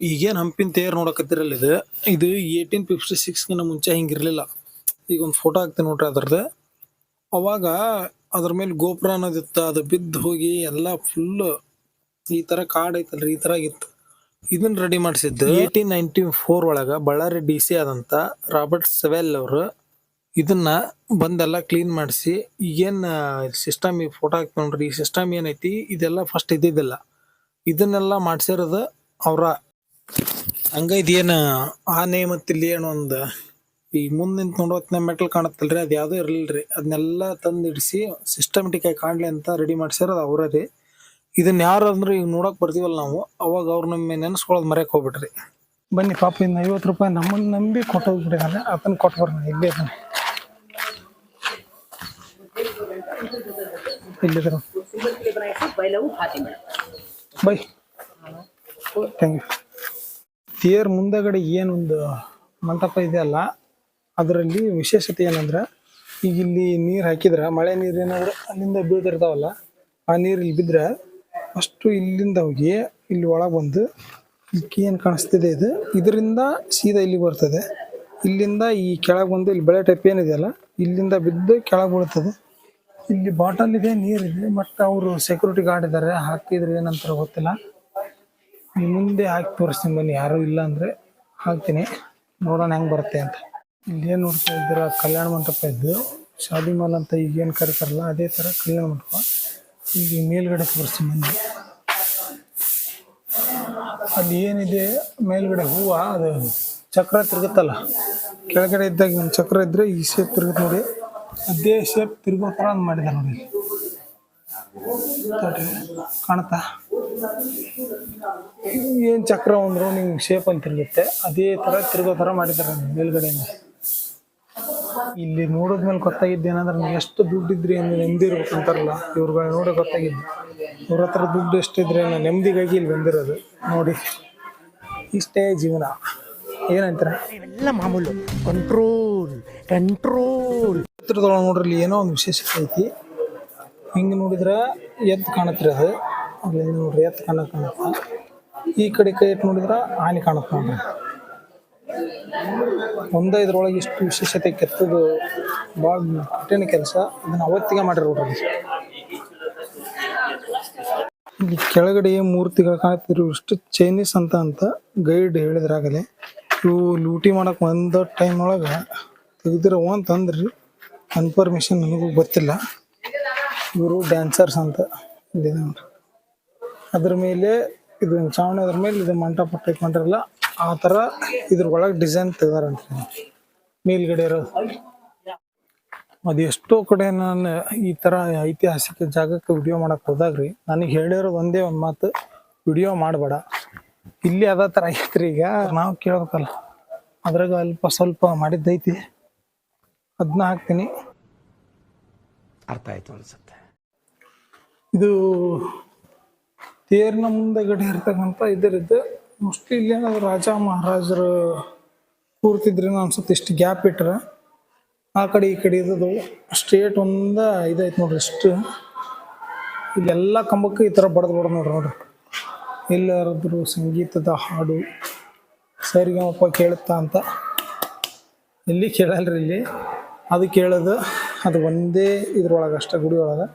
ಈಗೇನ್ ಹಂಪಿನ ತೇರ್ ನೋಡಕತ್ತಿರಲ್ಲ ಇದು? ಇದು ಏಯ್ಟೀನ್ ಫಿಫ್ಟಿ ಸಿಕ್ಸ್ಗಿನ ಮುಂಚೆ ಹಿಂಗಿರಲಿಲ್ಲ. ಈಗ ಒಂದು ಫೋಟೋ ಹಾಕ್ತೀನಿ ನೋಡ್ರಿ ಅದ್ರದ್ದು. ಅವಾಗ ಅದ್ರ ಮೇಲೆ ಗೋಪುರ ಅನ್ನೋದಿತ್ತು ಅದು ಬಿದ್ದು ಹೋಗಿ ಎಲ್ಲ ಫುಲ್ ಈ ತರ ಕಾಡ್ ಐತಲ್ರಿ, ಈ ತರ ಆಗಿತ್ತು. ಇದನ್ನ ರೆಡಿ ಮಾಡಿಸಿದ್ದು ಏಯ್ಟೀನ್ ನೈನ್ಟಿ ಫೋರ್ ಒಳಗೆ ಬಳ್ಳಾರಿ ಡಿ ಸಿ ಆದಂತ ರಾಬರ್ಟ್ ಸೆವೆಲ್ ಅವರು ಇದನ್ನ ಬಂದೆಲ್ಲ ಕ್ಲೀನ್ ಮಾಡಿಸಿ, ಈಗೇನು ಸಿಸ್ಟಮ್ ಈ ಫೋಟೋ ಹಾಕ್ತೀವಿ ನೋಡ್ರಿ, ಈ ಸಿಸ್ಟಮ್ ಏನೈತಿ, ಇದೆಲ್ಲ ಫಸ್ಟ್ ಇದ್ದಿದ್ದಿಲ್ಲ. ಇದನ್ನೆಲ್ಲ ಮಾಡಿಸಿರೋದು ಅವ್ರ ಹಂಗ ಇದೇನ ಆನೆ ಮತ್ತ ಇಲ್ಲಿ ಏನೋ ಒಂದು. ಈ ಮುಂದೆ ನಿಂತ್ ನೋಡೋತ್ನ ಮೆಟಲ್ ಕಾಣತ್ತಲ್ರಿ ಅದ್ ಯಾವುದೂ ಇರ್ಲಿಲ್ರಿ ಅದನ್ನೆಲ್ಲ ತಂದಿಡಿಸಿ ಇಡಿಸಿ ಸಿಸ್ಟಮೆಟಿಕ್ ಆಗಿ ಕಾಣಲಿ ಅಂತ ರೆಡಿ ಮಾಡ್ಸಾರ ಅವ್ರ ರೀ ಇದನ್ನ ಯಾರು ಅಂದ್ರೆ ಈಗ ನೋಡಕ್ ಬರ್ತೀವಲ್ಲ ನಾವು ಅವಾಗ ಅವ್ರ ನಮ್ಮ ನೆನೆಸ್ಕೊಳ್ಳೋದು ಮರೆಯಕ್ಕೆ ಹೋಗ್ಬಿಟ್ರಿ. ಬನ್ನಿ ಪಾಪ ಇನ್ನು ಐವತ್ತು ರೂಪಾಯಿ ನಮ್ಮನ್ನ ನಂಬಿ ಕೊಟ್ಟೋಗ್ಬಿಟ್ಟಿದ್ದಾನೆ ಅದನ್ನ ಕೊಟ್ಟು ಬರೋಣ ಇಲ್ಲೇ ಇದ್ದಾನೆ ಇಲ್ಲಿದ್ರು. ಬೈ ಥ್ಯಾಂಕ್ ಯು ತೇರ್ ಮುಂದಗಡೆ ಏನೊಂದು ಮಂಟಪ ಇದೆಯಲ್ಲ ಅದರಲ್ಲಿ ವಿಶೇಷತೆ ಏನಂದ್ರೆ, ಈಗ ಇಲ್ಲಿ ನೀರು ಹಾಕಿದ್ರೆ, ಮಳೆ ನೀರು ಏನಾದ್ರು ಅಲ್ಲಿಂದ ಬೀಳ್ತಿರ್ತಾವಲ್ಲ, ಆ ನೀರು ಇಲ್ಲಿ ಬಿದ್ದರೆ ಅಷ್ಟು ಇಲ್ಲಿಂದ ಹೋಗಿ ಇಲ್ಲಿ ಒಳಗೆ ಬಂದು ಇಲ್ಲಿ ಏನು ಕಾಣಿಸ್ತಿದೆ ಇದು? ಇದರಿಂದ ಸೀದಾ ಇಲ್ಲಿ ಬರ್ತದೆ. ಇಲ್ಲಿಂದ ಈ ಕೆಳಗೆ ಬಂದು ಇಲ್ಲಿ ಬೆಳೆ ಟೈಪ್ ಏನಿದೆಯಲ್ಲ ಇಲ್ಲಿಂದ ಬಿದ್ದು ಕೆಳಗೆ ಬೀಳ್ತದೆ. ಇಲ್ಲಿ ಬಾಟಲ್ ಇದೆ ನೀರಿದೆ ಮತ್ತು ಅವರು ಸೆಕ್ಯೂರಿಟಿ ಗಾರ್ಡ್ ಇದ್ದಾರೆ ಹಾಕಿದ್ರೆ ಏನಂತಾರೆ ಗೊತ್ತಿಲ್ಲ. ಮುಂದೆ ಹಾಕಿ ತೋರಿಸ್ತೀನಿ ಬನ್ನಿ. ಯಾರು ಇಲ್ಲ ಅಂದ್ರೆ ಹಾಕ್ತೀನಿ. ನೋಡೋಣ ಹೆಂಗೆ ಬರುತ್ತೆ ಅಂತ. ಇಲ್ಲಿ ಏನ್ ನೋಡ್ತಾ ಇದ್ದೀರ? ಕಲ್ಯಾಣ ಮಂಟಪ ಇದ್ದು, ಶಾದಿ ಮಾಲ್ ಅಂತ ಈಗೇನು ಕರೀತಾರಲ್ಲ, ಅದೇ ತರ ಕಲ್ಯಾಣ ಮಂಟಪ. ಈಗ ಮೇಲ್ಗಡೆ ತೋರಿಸ್ತೀನಿ ಬನ್ನಿ. ಅಲ್ಲಿ ಏನಿದೆ? ಮೇಲ್ಗಡೆ ಹೂವು, ಅದು ಚಕ್ರ ತಿರುಗುತ್ತಲ್ಲ? ಕೆಳಗಡೆ ಇದ್ದಾಗ ಒಂದು ಚಕ್ರ ಇದ್ರೆ ಈ ಶೇಪ್ ತಿರುಗುತ್ತೆ ನೋಡಿ. ಅದೇ ಶೇಪ್ ತಿರುಗೋ ಥರ ಮಾಡಿದ್ದಾರೆ ನೋಡಿ. ಕಾಣ್ತಾ? ಕಾಣುತ್ತಾ ಏನ್ ಚಕ್ರ ಅಂದ್ರು ನಿಮ್ಗೆ ಶೇಪ್ ಅಂತ ತಿರುಗುತ್ತೆ ಅದೇ ತರ ತಿರುಗೋ ಥರ ಮಾಡಿದ್ದಾರೆ ಮೇಲ್ಗಡೆಯಿಂದ. ಇಲ್ಲಿ ನೋಡಿದ್ಮೇಲೆ ಗೊತ್ತಾಗಿದ್ದು ಏನಂದ್ರೆ ನೀವು ಎಷ್ಟು ದುಡ್ಡಿದ್ರಿ ಅಂದ್ರೆ ನೆಮ್ಮದಿ ಇರ್ಬೇಕು ಅಂತಾರಲ್ಲ ಇವ್ರಿಗೆ ನೋಡಿ ಗೊತ್ತಾಗಿದ್ದು. ಇವ್ರ ಹತ್ರ ದುಡ್ಡು ಎಷ್ಟಿದ್ರೆ ನಾನು ನೆಮ್ಮದಿಗಾಗಿ ಇಲ್ಲಿ ಬಂದಿರೋದು. ನೋಡಿ ಇಷ್ಟೇ ಜೀವನ. ಏನಂತಾರೆ? ಇವೆಲ್ಲ ಮಾಮೂಲು. ಕಂಟ್ರೋಲ್ ಕಂಟ್ರೋಲ್ ಚಿತ್ರದೊಳಗೆ ನೋಡ್ರಿ ಇಲ್ಲಿ ಏನೋ ಒಂದು ವಿಶೇಷತೆ ಐತಿ. ಹಿಂಗೆ ನೋಡಿದ್ರೆ ಎದ್ದು ಕಾಣತ್ರಿ ಅದು. ಅಲ್ಲಿಂದ ನೋಡ್ರಿ ಎತ್ತ ಕಾಣಕ್ ಕಾಣುತ್ತೆ? ಈ ಕಡೆ ಕೈ ಇಟ್ಟು ನೋಡಿದ್ರೆ ಆನೆ ಕಾಣುತ್ತೆ ನೋಡ್ರಿ. ಒಂದ ಇಷ್ಟು ವಿಶೇಷತೆ ಕೆತ್ತದು ಭಾಳ ಕಠಿಣ ಕೆಲಸ. ಇದನ್ನ ಅವತ್ತಿಗೆ ಮಾಡಿರಿ ನೋಡ್ರಿ. ಇಲ್ಲಿ ಕೆಳಗಡೆ ಮೂರ್ತಿಗಳು ಕಾಣ್ತಿದ್ರು ಇಷ್ಟು ಚೈನೀಸ್ ಅಂತ ಅಂತ ಗೈಡ್ ಹೇಳಿದ್ರಾಗಲೇ ಇವು ಲೂಟಿ ಮಾಡಕ್ ಒಂದ ಟೈಮ್ ಒಳಗೆ ತೆಗ್ದಿರೋ ಅಂತಂದ್ರಿ ಕನ್ಫರ್ಮೇಶನ್ ನನಗೂ ಗೊತ್ತಿಲ್ಲ. ಇವರು ಡ್ಯಾನ್ಸರ್ಸ್ ಅಂತ. ಇಲ್ಲಿದೆ ನೋಡ್ರಿ. ಅದ್ರ ಮೇಲೆ ಇದು ಚಾವಣಿ ಅದ್ರ ಮೇಲೆ ಇದು ಮಂಟಪ ಟೈಪ್ ಮಾಡಿರಲ್ಲ ಆ ಥರ ಇದ್ರ ಒಳಗೆ ಡಿಸೈನ್ ತೆಗ್ದಾರಂತ ಮೇಲ್ಗಡೆ ಇರೋದು ಅದು ಎಷ್ಟೋ ಕಡೆ ನಾನು ಈ ಥರ ಐತಿಹಾಸಿಕ ಜಾಗಕ್ಕೆ ವಿಡಿಯೋ ಮಾಡಕ್ ಹೋದಾಗ್ರಿ ನನಗೆ ಹೇಳಿರೋದು ಒಂದೇ ಒಂದು ಮಾತು ವಿಡಿಯೋ ಮಾಡಬೇಡ. ಇಲ್ಲಿ ಅದ ಥರ ಐತ್ರಿ ಈಗ ನಾವು ಕೇಳ್ಬೇಕಲ್ಲ. ಅದ್ರಾಗ ಅಲ್ಪ ಸ್ವಲ್ಪ ಮಾಡಿದ್ದೈತಿ ಅದನ್ನ ಹಾಕ್ತೀನಿ. ಅರ್ಥ ಆಯ್ತು ಅನ್ಸುತ್ತೆ. ಇದು ತೇರಿನ ಮುಂದೆಗಡೆ ಇರ್ತಕ್ಕಂಥ ಇದರದ್ದು ಮೋಸ್ಟ್ಲಿ ಇಲ್ಲಿ ಏನಾದ್ರು ರಾಜ ಮಹಾರಾಜರು ಕೂರ್ತಿದ್ರೇನೋ ಅನ್ಸುತ್ತೆ ಇಷ್ಟು ಗ್ಯಾಪ್ ಇಟ್ರೆ ಆ ಕಡೆ ಈ ಕಡೆ ಇದ್ದದು ಸ್ಟ್ರೇಟ್ ಒಂದ ಇದೈತೆ ನೋಡ್ರಿ ಇಷ್ಟು ಇಲ್ಲೆಲ್ಲ ಕಂಬಕ್ಕೆ ಈ ಥರ ಬಡ್ದು ಬಡ್ದು ನೋಡ್ರಿ ನೋಡ್ರಿ. ಎಲ್ಲಾರಾದ್ರೂ ಸಂಗೀತದ ಹಾಡು ಸರಿಗಮಪ್ಪ ಕೇಳುತ್ತಾ ಅಂತ. ಇಲ್ಲಿ ಕೇಳಲ್ರಿ ಇಲ್ಲಿ? ಅದು ಕೇಳೋದು, ಅದು ಒಂದೇ ಇದ್ರೊಳಗೆ ಅಷ್ಟೇ ಗುಡಿ ಒಳಗೆ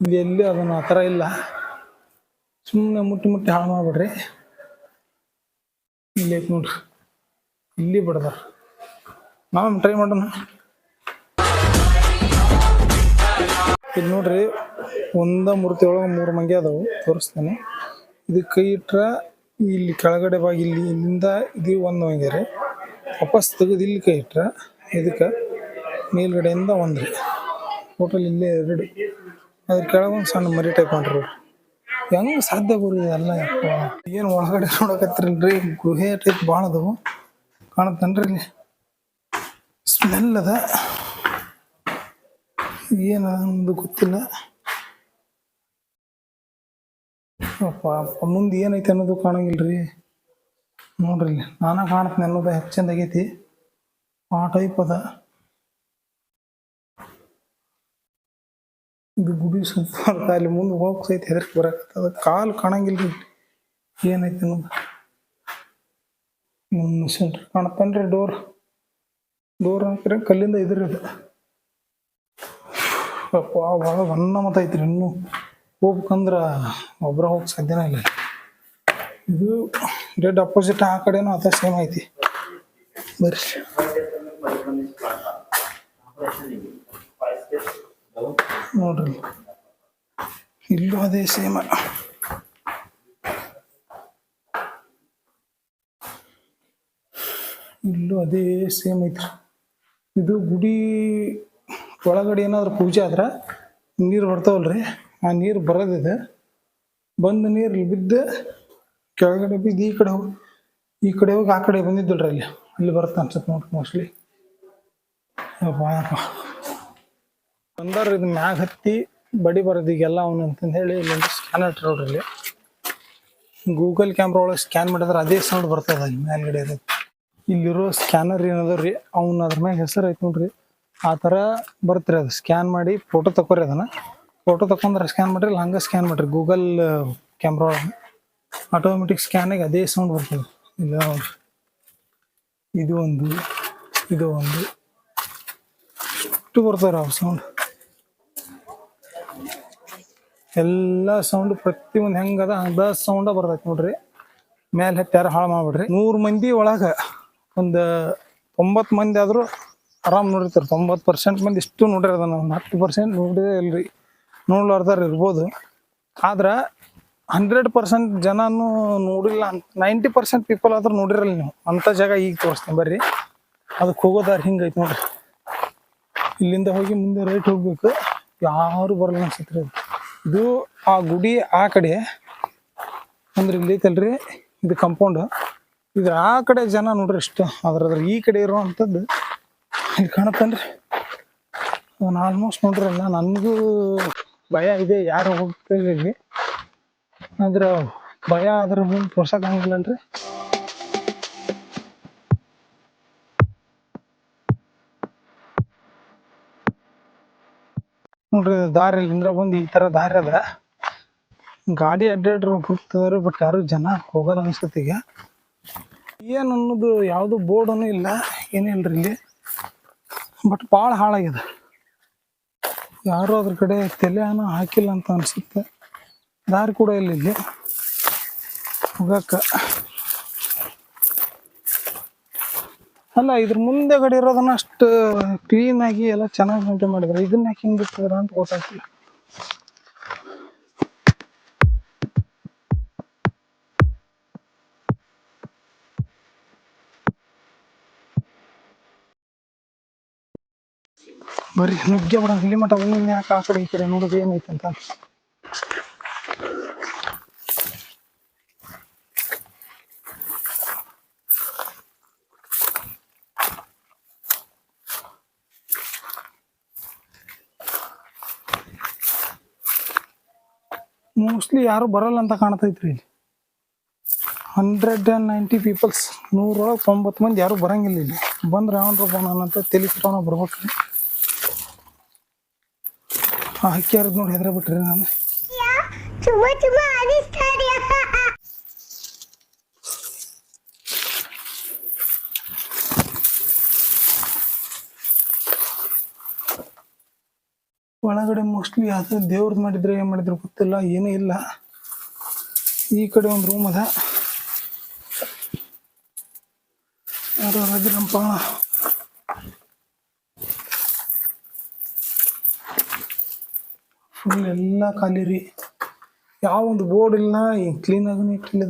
ಇಲ್ಲಿ ಎಲ್ಲಿ ಅದನ್ನು ಆ ಥರ ಇಲ್ಲ. ಸುಮ್ಮನೆ ಮುಟ್ಟಿ ಮುಟ್ಟಿ ಹಾಳು ಮಾಡ್ಬಿಡ್ರಿ. ಇಲ್ಲಿ ಐತೆ ನೋಡ್ರಿ. ಇಲ್ಲಿ ಬಿಡ್ದಾರ ನಾವು ಟ್ರೈ ಮಾಡೋಣ. ಇದು ನೋಡ್ರಿ, ಒಂದ ಮೂರ್ತಿ ಒಳಗೆ ಮೂರು ಮಂಗೆ ಅದಾವು. ತೋರಿಸ್ತೇನೆ. ಇದು ಕೈ ಇಟ್ರೆ ಇಲ್ಲಿ ಕೆಳಗಡೆ ಬಾಗಿ ಇಲ್ಲಿ ಇಲ್ಲಿಂದ ಇದು ಒಂದು ಮಂಗೆ ರೀ. ವಾಪಸ್ ತೆಗೆದು ಇಲ್ಲಿ ಕೈ ಇಟ್ರೆ. ಇದಕ್ಕೆ ಮೇಲ್ಗಡೆಯಿಂದ ಒಂದು ರೀ ಟೋಟಲ್ ಇಲ್ಲೇ ಎರಡು. ಅದ್ರ ಕೆಳಗೊಂದು ಸಣ್ಣ ಮರಿ ಟೈಪ್ ಮಾಡ್ರಿ ಹೆಂಗ್ ಸಾಧ್ಯ ಗುರು ಇದೆಲ್ಲ ಏನು ಒಳಗಡೆ ನೋಡಕತ್ತಿರಲ್ರಿ? ಗುಹೆ ಟೈಪ್ ಭಾಳ ಅದಾವು. ಕಾಣತ್ತನ್ರಿ ಇಲ್ಲಿ? ಸ್ಮೆಲ್ ಅದ. ಏನು ಒಂದು ಗೊತ್ತಿಲ್ಲ. ಅಪ್ಪ ಮುಂದೆ ಏನೈತೆ ಅನ್ನೋದು ಕಾಣಂಗಿಲ್ರಿ. ನೋಡ್ರಿ ನಾನಾ ಕಾಣತ್ತೀನಿ ಅನ್ನೋದು ಹೆಚ್ಚಂದ ಆಗೈತಿ ಆ ಟೈಪ್ ಅದ. ಇದು ಗುಡಿ ಸೂಪರ್ ಅಲ್ಲಿ ಮುಂದೆ ಹೋಗಿ ಸಹಿತ ಹೆದರ್ಕೆ ಬರಕತ್ತದ. ಕಾಲು ಕಾಣಂಗಿಲ್ರಿ ಏನೈತೆ ಅನ್ನೋದು. ನಮ್ಮ ಸೆಂಟ್ರ್ ಕಾಣತ್ತನ್ರಿ ಡೋರ್. ಡೋರ್ ಹಾಕಿದ್ರೆ ಕಲ್ಲಿಂದ ಇದ್ರಿ ಇದು ಅಪ್ಪ, ಭಾಳ ಒನ್ನ ಮತ ಐತ್ರಿ ಇನ್ನೂ. ಹೋಗ್ಬೇಕಂದ್ರ ಒಬ್ರ ಹೋಗಕ್ ಸಾಧ್ಯನೇ ಇಲ್ಲ. ಇದು ಡೆಡ್ ಅಪೋಸಿಟ್ ಆ ಕಡೆನೂ ಅದ ಸೇಮ್ ಐತಿ. ಬರ್ರಿ. ನೋಡ್ರಿ ಇಲ್ಲೂ ಅದೇ ಸೇಮ್ ಇಲ್ಲೂ ಅದೇ ಸೇಮ್ ಐತ್ರಿ. ಇದು ಗುಡಿ ಒಳಗಡೆ ಏನಾದ್ರು ಪೂಜೆ ಆದ್ರೆ? ನೀರು ಬರ್ತಾವಲ್ರಿ? ಆ ನೀರು ಬರೋದಿದೆ. ಬಂದ ನೀರು ಬಿದ್ದು ಕೆಳಗಡೆ ಬಿದ್ದು ಈ ಕಡೆ ಹೋಗಿ, ಈ ಕಡೆ ಹೋಗಿ ಆ ಕಡೆ ಬಂದಿದ್ದಲ್ರಿ ಅಲ್ಲಿ. ಅಲ್ಲಿ ಬರುತ್ತೆ ಅನ್ಸುತ್ತೆ ನೋಡ್ರಿ ಮೋಸ್ಟ್ಲಿ ಯಪ್ಪ. ಬಂದಾರ ಇದು ಮ್ಯಾಗ ಹತ್ತಿ ಬಡಿ ಬರೋದು ಈಗೆಲ್ಲ ಅವನು ಅಂತಂದು ಹೇಳಿ ಇಲ್ಲೊಂದು ಸ್ಕ್ಯಾನರ್ ನೋಡ್ರಿ ಇಲ್ಲಿ. ಗೂಗಲ್ ಕ್ಯಾಮ್ರಾ ಒಳಗೆ ಸ್ಕ್ಯಾನ್ ಮಾಡಿದ್ರೆ ಅದೇ ಸೌಂಡ್ ಬರ್ತದೆ ಅಲ್ಲಿ ಮೇಲ್ಗಡೆ ಇರೋದು. ಇಲ್ಲಿರೋ ಸ್ಕ್ಯಾನರ್ ಏನದ ರೀ, ಅವ್ನ ಅದ್ರ ಮ್ಯಾಗ ಹೆಸರು ಐತೆ ನೋಡ್ರಿ. ಆ ಥರ ಬರ್ತೀರಿ ಅದು. ಸ್ಕ್ಯಾನ್ ಮಾಡಿ ಫೋಟೋ ತಗೋರಿ ಅದನ್ನ. ಫೋಟೋ ತಕೊಂಡ್ರೆ ಸ್ಕ್ಯಾನ್ ಮಾಡ್ರಿ ಹಂಗೆ ಸ್ಕ್ಯಾನ್ ಮಾಡಿರಿ. ಗೂಗಲ್ ಕ್ಯಾಮ್ರಾ ಒಳಗೆ ಆಟೋಮೆಟಿಕ್ ಸ್ಕ್ಯಾನಿಗೆ ಅದೇ ಸೌಂಡ್ ಬರ್ತದೆ. ಇಲ್ಲ ಇದು ಒಂದು ಇದು ಒಂದು. ಇಷ್ಟು ಬರ್ತಾರೆ ಅವು ಸೌಂಡ್ ಎಲ್ಲ ಸೌಂಡ್ ಒಂದು ಹೆಂಗದ ಅದ ಸೌಂಡ ಬರ್ತೈತಿ ನೋಡ್ರಿ. ಮೇಲೆ ಹತ್ತಾರ ಹಾಳು ಮಾಡ್ಬಿಡ್ರಿ. ನೂರು ಮಂದಿ ಒಳಗೆ ಒಂದು ತೊಂಬತ್ತು ಮಂದಿ ಆದರೂ ಆರಾಮ್ ನೋಡಿರ್ತಾರೆ. ತೊಂಬತ್ತು ಪರ್ಸೆಂಟ್ ಮಂದಿ ಇಷ್ಟು ನೋಡಿರೋದ ಒಂದು ಹತ್ತು ಪರ್ಸೆಂಟ್ ನೋಡಿದೇ ಇಲ್ರಿ. ನೋಡ್ಲಾರ್ದಾರ ಇರ್ಬೋದು. ಆದ್ರೆ ಹಂಡ್ರೆಡ್ ಪರ್ಸೆಂಟ್ ಜನನು ನೋಡಿಲ್ಲ ಅಂತ ನೈಂಟಿ ಪರ್ಸೆಂಟ್ ಪೀಪಲ್ ಆದ್ರೂ ನೋಡಿರಲ್ಲ ನೀವು. ಅಂಥ ಜಾಗ ಈಗ ತೋರಿಸ್ತೀನಿ ಬರ್ರಿ. ಅದಕ್ಕೆ ಹೋಗೋದಾರ ಹಿಂಗೈತೆ ನೋಡ್ರಿ. ಇಲ್ಲಿಂದ ಹೋಗಿ ಮುಂದೆ ರೈಟ್ ಹೋಗ್ಬೇಕು. ಯಾರು ಬರಲ್ಲ ಅನ್ಸತ್ರಿ ಅದು. ಇದು ಆ ಗುಡಿ ಆ ಕಡೆ. ಅಂದ್ರೆ ಇಲ್ಲಿ ಐತಲ್ರಿ? ಇದು ಕಂಪೌಂಡ್ ಇದ್ರ ಆ ಕಡೆ ಜನ ನೋಡ್ರಿ ಇಷ್ಟು ಅದ್ರ ಅದ್ರ ಈ ಕಡೆ ಇರುವಂಥದ್ದು ಇಲ್ಲಿ ಕಾಣತ್ತನ್ರಿ? ನಾನು ಆಲ್ಮೋಸ್ಟ್ ನೋಡ್ರಲ್ಲ ನನಗೂ ಭಯ ಇದೆ ಯಾರು ಹೋಗ್ತಿಲ್ಲ ಇಲ್ಲಿ ಆದ್ರೆ ಭಯ ಅದ್ರ ಮುಂದೆ ತೋರ್ಸಕ್ ಹಂಗಿಲ್ಲನ್ರಿ ನೋಡ್ರಿ ದಾರಿ ಇಲ್ಲಿಂದ್ರ ಬಂದು ಈ ತರ ದಾರಿ ಅದ. ಗಾಡಿ ಅಡ್ಡಾಡ್ರಿ ಹೋಗ್ತದಾರ ಬಟ್ ಯಾರು ಜನ ಹೋಗೋದ ಅನ್ಸುತ್ತೆ ಈಗ. ಏನ್ ಅನ್ನೋದು ಯಾವುದು ಬೋರ್ಡನು ಇಲ್ಲ ಏನಿಲ್ರಿ ಇಲ್ಲಿ. ಬಟ್ ಭಾಳ ಹಾಳಾಗಿದೆ ಯಾರು ಅದ್ರ ಕಡೆ ತಲೆನ ಹಾಕಿಲ್ಲ ಅಂತ ಅನ್ಸುತ್ತೆ. ದಾರಿ ಕೂಡ ಇಲ್ಲ ಇಲ್ಲಿ. ಹೋಗಕ್ಕ ಅಲ್ಲ, ಇದ್ರ ಮುಂದೆ ಗಡಿ ಇರೋದನ್ನ ಅಷ್ಟು ಕ್ಲೀನ್ ಆಗಿ ಎಲ್ಲ ಚೆನ್ನಾಗಿ ಮೇಂಟೈನ್ ಮಾಡಿದ್ರೆ ಇದನ್ನ ಯಾಕೆ ಹಿಂಗೆ ಬಿಟ್ಟಿದ್ರ ಅಂತ ಗೊತ್ತಾಗ್ತಿಲ್ಲ. ಬರ್ರಿ ನುಗ್ಗೆ ಬಿಡ ಇಲ್ಲಿ ಮಟ್ಟ ಒಂದ್ ಯಾಕೆ ಆ ಕಡೆ ಈ ಕಡೆ ನೋಡೋದು ಏನೈತೆ ಅಂತ. ಮೋಸ್ಟ್ಲಿ ಯಾರು ಬರಲ್ಲ ಅಂತ ಕಾಣ್ತೈತ್ರಿ ಇಲ್ಲಿ. ಹಂಡ್ರೆಡ್ ಆ್ಯಂಡ್ ನೈಂಟಿ ಪೀಪಲ್ಸ್ ನೂರೊಳಗೆ ತೊಂಬತ್ತು ಮಂದಿ ಯಾರು ಬರಂಗಿಲ್ಲ ಇಲ್ಲಿ. ಬಂದ್ರೆ ಯಾವನ್ರಪ್ಪ ನಾನಂತ ಕೆಟ್ಟವನ ಬರ್ಬೇಕ್ರಿ. ಆ ಹಕ್ಕಿ ಹರಿದ್ ನೋಡಿ ಹೆದ್ರ ಬಿಟ್ರಿ ನಾನು ಒಳಗಡೆ ಮೋಸ್ಟ್ಲಿ ಅದು ದೇವ್ರದ್ದು ಮಾಡಿದ್ರೆ ಏನು ಮಾಡಿದ್ರು ಗೊತ್ತಿಲ್ಲ, ಏನೂ ಇಲ್ಲ. ಈ ಕಡೆ ಒಂದು ರೂಮ್ ಅದ. ಯಾರಪ್ಪ ಫುಲ್ ಎಲ್ಲ ಖಾಲಿ ರೀ. ಯಾವ ಒಂದು ಬೋರ್ಡ್ ಇಲ್ಲ ಕ್ಲೀನ್ ಆಗಿ ಇಟ್ಟಿಲ್ಲ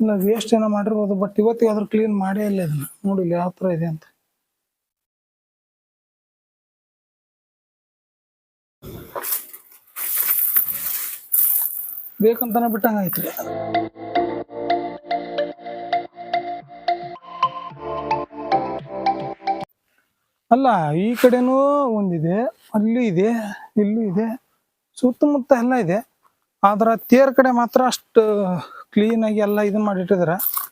ಇಲ್ಲ ವೇಸ್ಟ್ ಏನೋ ಮಾಡಿರ್ಬೋದು ಬಟ್ ಇವತ್ತಿಗೆ ಅದ್ರ ಕ್ಲೀನ್ ಮಾಡೇ ಇಲ್ಲ ಇದನ್ನ. ನೋಡಿಲ್ಲ ಯಾವ ಥರ ಇದೆ ಅಂತ. ಬೇಕಂತಾನೆ ಬಿಟ್ಟಂಗ ಆಯ್ತು. ಅಲ್ಲ, ಈ ಕಡೆನೂ ಒಂದಿದೆ, ಅಲ್ಲಿ ಇದೆ, ಇಲ್ಲೂ ಇದೆ, ಸುತ್ತಮುತ್ತ ಎಲ್ಲ ಇದೆ. ಆದ್ರೆ ತೇರ್ ಕಡೆ ಮಾತ್ರ ಅಷ್ಟು ಕ್ಲೀನಾಗಿ ಎಲ್ಲ ಇದನ್ನ ಮಾಡಿಟ್ಟಿದಾರೆ.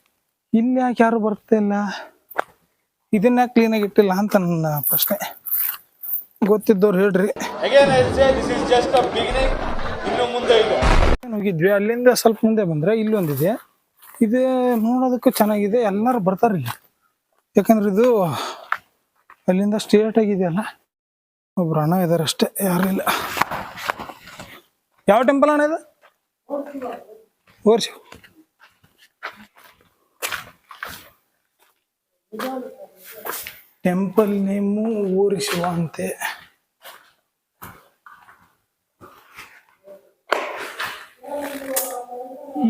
ಇಲ್ಲಿ ಯಾಕೆ ಯಾರು ಬರ್ತಾ ಇಲ್ಲ? ಇದನ್ನ ಕ್ಲೀನಾಗಿ ಇಟ್ಟಿಲ್ಲ ಅಂತ ನನ್ನ ಪ್ರಶ್ನೆ. ಗೊತ್ತಿದ್ದವ್ರು ಹೇಳ್ರಿ. ಹೋಗಿದ್ವಿ. ಅಲ್ಲಿಂದ ಸ್ವಲ್ಪ ಮುಂದೆ ಬಂದ್ರೆ ಇಲ್ಲೊಂದಿದೆ ಇದು ನೋಡೋದಕ್ಕೂ ಚೆನ್ನಾಗಿದೆ. ಎಲ್ಲರೂ ಬರ್ತಾರೆ ಇಲ್ಲಿ. ಯಾಕಂದ್ರೆ ಇದು ಅಲ್ಲಿಂದ ಸ್ಟ್ರೇಟ್ ಆಗಿದೆಯಲ್ಲ ಒಬ್ರು ಅಣ್ಣ ಇದಾರೆ ಅಷ್ಟೇ. ಯಾರಿಲ್ಲ ಯಾವ ಟೆಂಪಲ್ ಅಣ್ಣ ಇದು? ಓರ್ಸಿ ಟೆಂಪಲ್ ನೇಮು ಊರಿ ಶಿವ ಅಂತೆ.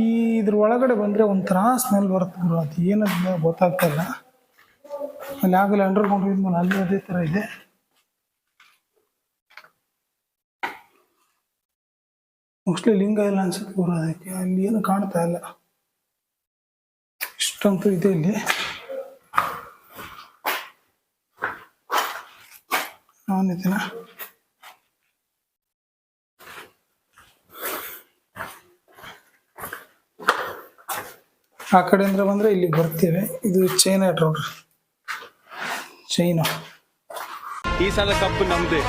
ಈ ಇದ್ರ ಒಳಗಡೆ ಬಂದ್ರೆ ಒಂಥರ ಸ್ಮೆಲ್ ಬರುತ್ತೆ ಗುರು, ಅದು ಏನಂತ ಗೊತ್ತಾಗ್ತಾ ಇಲ್ಲ. ಅಲ್ಲಿ ಆಗಲೇ ಅಂಡರ್ಗ್ರೌಂಡ್ ಇದ್ಮೇಲೆ ಅಲ್ಲಿ ಅದೇ ಥರ ಇದೆ. ಮೋಸ್ಟ್ಲಿ ಲಿಂಗ ಇಲ್ಲ ಅನ್ಸುತ್ತೆ ಗುರು, ಅದಕ್ಕೆ ಅಲ್ಲಿ ಏನು ಕಾಣ್ತಾ ಇಲ್ಲ. ಇಷ್ಟಂತೂ ಇದೆ ಇಲ್ಲಿ. ಅವನಿದ್ದೀನ ಆ ಕಡೆಯಿಂದ ಬಂದ್ರೆ ಇಲ್ಲಿಗೆ ಬರ್ತೇವೆ. ಇದು ಚೈನಾ ರೋಡ್ ಚೈನಾ ಈ ಸಲ ಕಪ್ಪು ನಮ್ದೇ.